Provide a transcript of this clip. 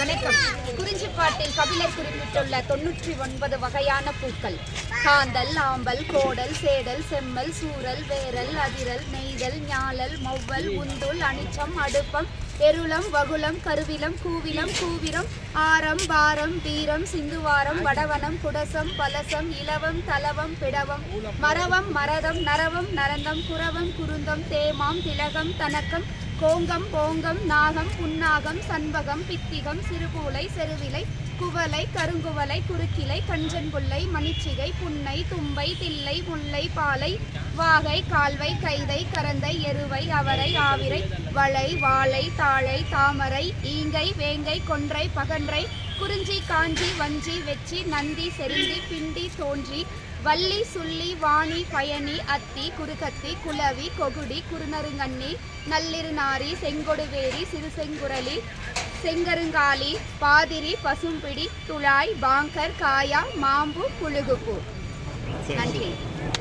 வணக்கம். குறிஞ்சிப்பாட்டில் கபிலர் குறிப்பிட்டுள்ள தொன்னூற்றி ஒன்பது வகையான பூக்கள். காந்தல் ஆம்பல் கோடல் சேடல் செம்மல் சூரல் வேரல் அதிரல் நெய்தல் ஞாழல் மொவ்வல் உந்துல் அனிச்சம் அடுப்பம் எருளம் வகுளம் கருவிலம் கூவிலம் கூவிரம் ஆரம் பாரம் வீரம் சிந்துவாரம் வடவனம் குடசம் பலசம் இலவம் தலவம் பிடவம் மரவம் மரதம் நரவம் நரந்தம் குரவம் குருந்தம் தேமாம் திலகம் தனக்கம் கோங்கம் போங்கம் நாகம் புன்னாகம் சண்பகம் பித்திகம் சிறுகூலை செருவிலை குவலை கருங்குவளை குறுக்கிலை கஞ்சன்புல்லை மணிச்சிகை புன்னை தும்பை தில்லை முல்லை பாலை வாகை கால்வை கைதை கரந்தை எருவை அவரை ஆவிரை வளை வாழை தாழை தாமரை ஈங்கை வேங்கை கொன்றை பகன்றை குறிஞ்சி காஞ்சி வஞ்சி வெச்சி நந்தி செருந்தி பிண்டி தோன்றி வள்ளி சுள்ளி வாணி பயணி அத்தி குறுகத்தி குளவி கொகுடி குறுநறுங்கண்ணி நள்ளிருநாரி செங்கொடுவேரி சிறுசெங்குரலி செங்கருங்காலி பாதிரி பசும்பிடி துழாய் பாங்கர் காயா மாம்பு புழுகுப்பூ. நன்றி.